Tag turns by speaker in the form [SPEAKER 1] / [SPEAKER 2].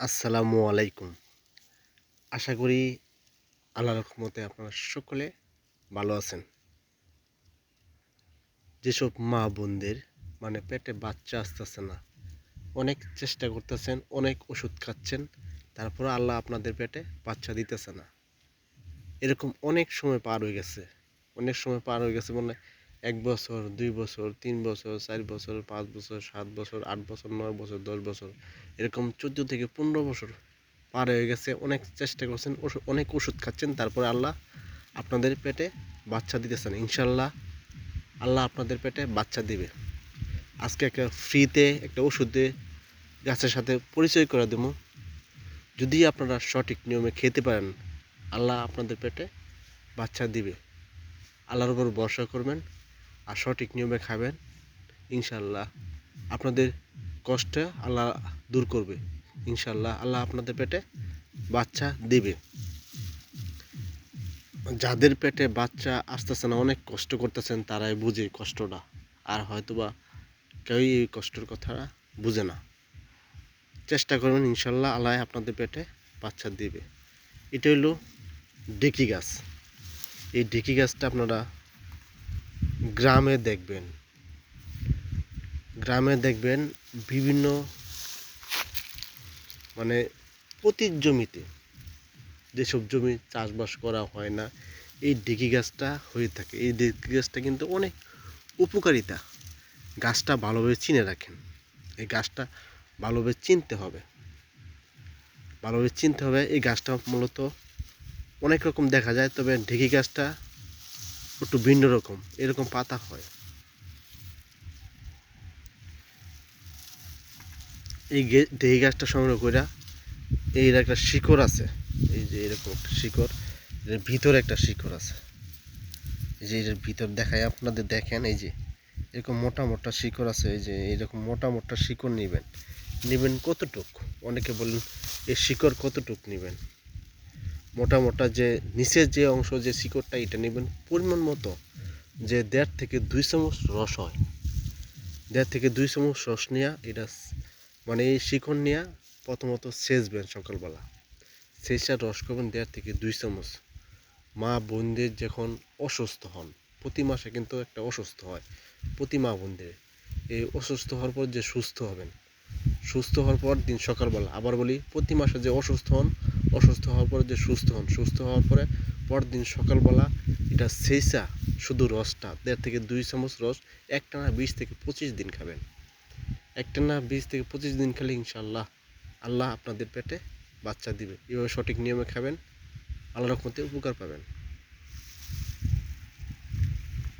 [SPEAKER 1] আসসালামু আলাইকুম। আশা করি আল্লাহর রহমতে আপনারা সকলে ভালো আছেন। যেসব মা বোনদের মানে পেটে বাচ্চা আসতেছে না, অনেক চেষ্টা করতেছেন, অনেক ওষুধ খাচ্ছেন, তারপর আল্লাহ আপনাদের পেটে বাচ্চা দিতেছে না। এরকম অনেক সময় পার হয়ে গেছে, অনেক সময় পার হয়ে গেছে মানে এক বছর, দুই বছর, তিন বছর, চার বছর, পাঁচ বছর, সাত বছর, আট বছর, নয় বছর, দশ বছর, এরকম চোদ্দ থেকে পনেরো বছর পার হয়ে গেছে। অনেক চেষ্টা করছেন অনেক ওষুধ খাচ্ছেন, তারপরে আল্লাহ আপনাদের পেটে বাচ্চা দিতেছেন। ইনশাল্লাহ আল্লাহ আপনাদের পেটে বাচ্চা দিবে। আজকে একটা ফ্রিতে একটা ওষুধ গাছের সাথে পরিচয় করে দেবো। যদি আপনারা সঠিক নিয়মে খেতে পারেন, আল্লাহ আপনাদের পেটে বাচ্চা দিবে। আল্লাহর উপর ভরসা করবেন। আর সঠিক নিয়মে খাবেন ইনশাল্লাহ আপনাদের কষ্ট আল্লাহ দূর করবে ইনশাল্লাহ আল্লাহ আপনাদের পেটে বাচ্চা দিবে। যাদের পেটে বাচ্চা আসতেছে না, অনেক কষ্ট করতেছেন, তারাই বুঝে কষ্টটা। আর হয়তোবা কেউই এই কষ্টের কথা বুঝে না। চেষ্টা করবেন ইনশাল্লাহ আল্লাহ আপনাদের পেটে বাচ্চা দিবে। এটা হলো ডেকি গাছ। এই ডেকি গাছটা আপনারা গ্রামে দেখবেন। গ্রামে দেখবেন বিভিন্ন মানে প্রতি জমিতে যেসব জমি চাষবাস করা হয় না, এই ডেকি গাছটা হয়ে থাকে। এই ডেকি গাছটা কিন্তু অনেক উপকারিতা। গাছটা ভালোভাবে চিনে রাখেন। এই গাছটা ভালোভাবে চিনতে হবে। ভালোভাবে চিনতে হবে, এই গাছটা মূলত অনেক রকম দেখা যায়, তবে ঢেকি গাছটা একটু ভিন্ন রকম, এরকম পাতা হয়। এই ঢেকি গাছটা সংগ্রহ করে এর একটা শিকড় আছে। এই যে এরকম একটা শিকড়, এর ভিতরে একটা শিকড় আছে। এই যে এর ভিতর দেখায় আপনাদের দেখেন, এই যে এরকম মোটা মোটা শিকড় আছে, এই যে এরকম মোটা মোটা শিকড় নেবেন। নেবেন কতটুক? অনেকে বলেন, এই শিকড় কতটুক নেবেন? মোটা মোটা যে নিচের যে অংশ, যে শিকড়টা, এটা নেবেন পরিমাণ মতো যে দেড় থেকে দুই চামচ রস হয়। দেড় থেকে দুই চামচ রস নেওয়া এটা মানে এই শিকড় নেওয়া প্রথমত সেচবেন সকালবেলা। সেচটা রস করবেন দেড় থেকে দুই চামচ। মা বোনদের যখন অসুস্থ হন, প্রতি মাসে কিন্তু একটা অসুস্থ হয়, প্রতি মা বোনদের। এই অসুস্থ হওয়ার পর যে সুস্থ হবেন, সুস্থ হওয়ার পর দিন সকালবেলা, আবার বলি প্রতি মাসে যে অসুস্থ হন অসুস্থ হওয়ার পরে যে সুস্থ হন, সুস্থ হওয়ার পরে পরদিন সকালবেলা এটা সেইসা শুধু রসটা। দেড় থেকে দুই চামচ রস একটানা বিশ থেকে পঁচিশ দিন খাবেন। একটানা বিশ থেকে পঁচিশ দিন খেলে ইনশাল্লাহ আল্লাহ আপনাদের পেটে বাচ্চা দিবে। এভাবে সঠিক নিয়মে খাবেন আল্লাহ রকমতে উপকার পাবেন।